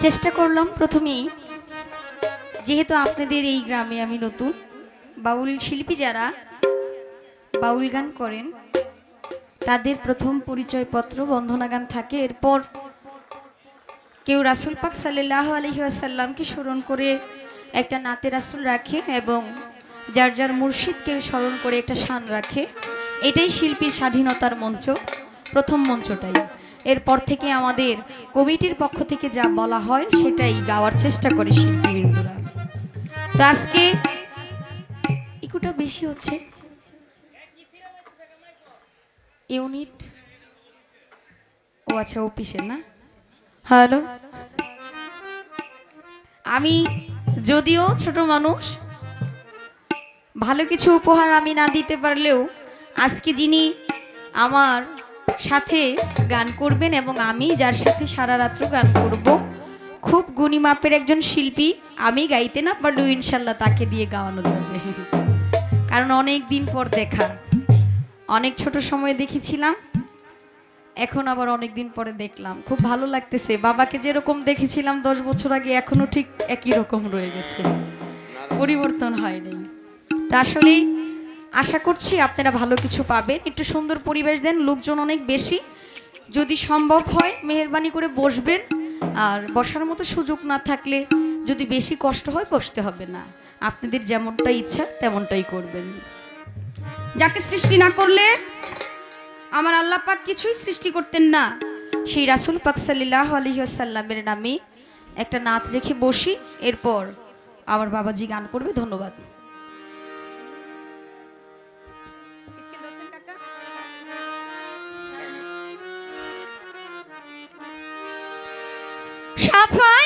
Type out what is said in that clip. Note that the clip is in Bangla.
চেষ্টা করলাম প্রথমেই। যেহেতু আপনাদের এই গ্রামে আমি নতুন, বাউল শিল্পী যারা বাউল গান করেন, তাদের প্রথম পরিচয়পত্র বন্ধনা গান থাকে। এরপর কেউ রাসুল পাক সাল্লাহ আলহিহাসাল্লামকে স্মরণ করে একটা নাতে রাসুল রাখে এবং যার যার মুর্শিদকে স্মরণ করে একটা শান রাখে। এটাই শিল্পীর স্বাধীনতার মঞ্চ, প্রথম মঞ্চটাই। এরপর থেকে আমাদের কমিটির পক্ষ থেকে যা বলা হয় সেটাই গাওয়ার চেষ্টা করে শিল্পীবৃন্দরা তো আজকে বেশি হচ্ছে। ইউনিট, ও আচ্ছা অফিসের না? হ্যালো? আমি যদিও ছোট মানুষ, ভালো কিছু উপহার আমি না দিতে পারলেও আজকে যিনি আমার সাথে গান করবেন এবং আমি, যার সাথে সারা রাত্র গান করব, খুব গুণী মাপের একজন শিল্পী, আমি গাইতে না পারলেও ইনশাল্লাহ তাকে দিয়ে গাওয়ানো যাবে। কারণ অনেক দিন পর দেখা। অনেক ছোট সময়ে দেখেছিলাম, এখন আবার অনেক দিন পরে দেখলাম। খুব ভালো লাগতেছে। বাবাকে যেরকম দেখেছিলাম দশ বছর আগে এখনও ঠিক একই রকম রয়ে গেছে। পরিবর্তন হয়নি। তা আসলে আশা করছি আপনারা ভালো কিছু পাবেন। একটু সুন্দর পরিবেশ দেন, লোকজন অনেক বেশি। যদি সম্ভব হয়, মেহরবানি করে বসবেন। আর বসার মতো সুযোগ না থাকলে যদি বেশি কষ্ট হয়, বসতে হবে না। আপনাদের যেমনটা ইচ্ছা, তেমনটাই করবেন। যাকে সৃষ্টি না করলে আমার আল্লাহ পাক কিছুই সৃষ্টি করতেন না। সেই রাসুল পাক সাল্লাহ আলহিহাসাল্লামের নামে একটা নাত রেখে বসি। এরপর আমার বাবাজি গান করবে, ধন্যবাদ। Papa.